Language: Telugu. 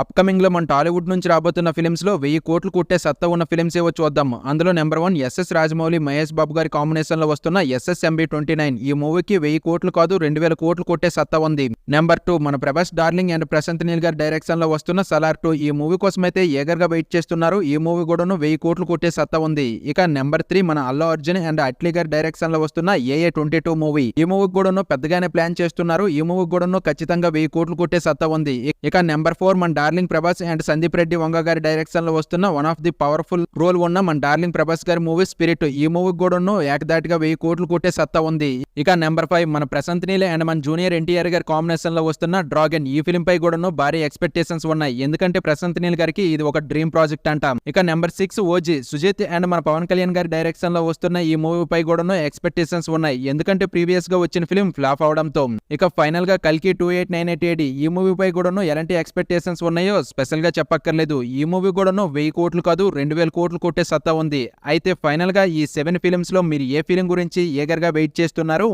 అప్కమింగ్లో మన టాలీవుడ్ నుంచి రాబోతున్న ఫిలిమ్స్లో వెయ్యి కోట్లు కొట్టే సత్తా ఉన్న ఫిలిమ్స్ ఏవో చూద్దాం. అందులో number one S S Rajamouli Mahesh Babu గారి కాంబినేషన్లో వస్తున్న ఎస్ఎస్ ఎంబీ ట్వంటీ నైన్ ఈ మూవీకి వెయ్యి కోట్లు కాదు రెండు వేల కోట్లు కొట్టే సత్తా ఉంది. నెంబర్ టూ మన ప్రభాస్ డార్లింగ్ అండ్ ప్రశాంత్ నీల్ గారి డైరెక్షన్లో వస్తున్న సలార్ టూ ఈ మూవీ కోసం అయితే ఏగర్గా వెయిట్ చేస్తున్నారు. ఈ మూవీ కూడాను వెయ్యి కోట్లు కొట్టే సత్తా ఉంది. ఇక నెంబర్ త్రీ మన అల్లు అర్జున్ అండ్ అట్లీ గారి డైరెక్షన్లో వస్తున్న A A twenty two movie. ఈ మూవీ కూడాను పెద్దగానే ప్లాన్ చేస్తున్నారు. ఈ మూవీ కూడాను ఖచ్చితంగా వెయ్యి కోట్లు కొట్టే సత్తా ఉంది. ఇక నెంబర్ ఫోర్ మన డార్లింగ్ ప్రభాస్ అండ్ సందీప్ రెడ్డి వంగ గారి డైరెక్షన్లో వస్తున్న one of the powerful role ఉన్న మన డార్లింగ్ ప్రభాస్ గారి మూవీ స్పిరిట్ ఈ మూవీ కూడాను ఏకదాటిగా వెయ్యి కోట్లు కొట్టే సత్తా ఉంది. ఇక నెంబర్ ఫైవ్ మన ప్రశాంత్ నీలే అండ్ మన జూనియర్ ఎన్టీఆర్ గారి కాంబినేషన్లో వస్తున్న డ్రాగన్ ఈ ఫిల్మ్ పై కూడాను భారీ ఎక్స్పెక్టేషన్స్ ఉన్నాయి. ఎందుకంటే ప్రశాంత్ నీల్ గారికి ఇది ఒక డ్రీమ్ ప్రాజెక్ట్ అంట. ఇక number six O G Sujeeth and మన పవన్ కళ్యాణ్ గారి డైరెక్షన్లో వస్తున్న ఈ మూవీ పై కూడాను ఎక్స్పెక్టేషన్స్ ఉన్నాయి. ఎందుకంటే ప్రీవియస్గా వచ్చిన ఫిల్మ్ ఫ్లాప్ అవడంతో. ఇక ఫైనల్గా కల్కి two eight nine eight eight ఈ మూవీ పై కూడాను ఎలాంటి ఎక్స్పెక్టేషన్స్ ఉన్నాయో స్పెషల్గా చెప్పక్కర్లేదు. ఈ మూవీ కూడాను వెయ్యి కోట్లు కాదు రెండు వేల కోట్లు కొట్టే సత్తా ఉంది. అయితే ఫైనల్గా ఈ సెవెన్ ఫిలిమ్స్లో మీరు ఏ ఫిలిం గురించి ఏగర్గా వెయిట్ చేస్తున్నారు?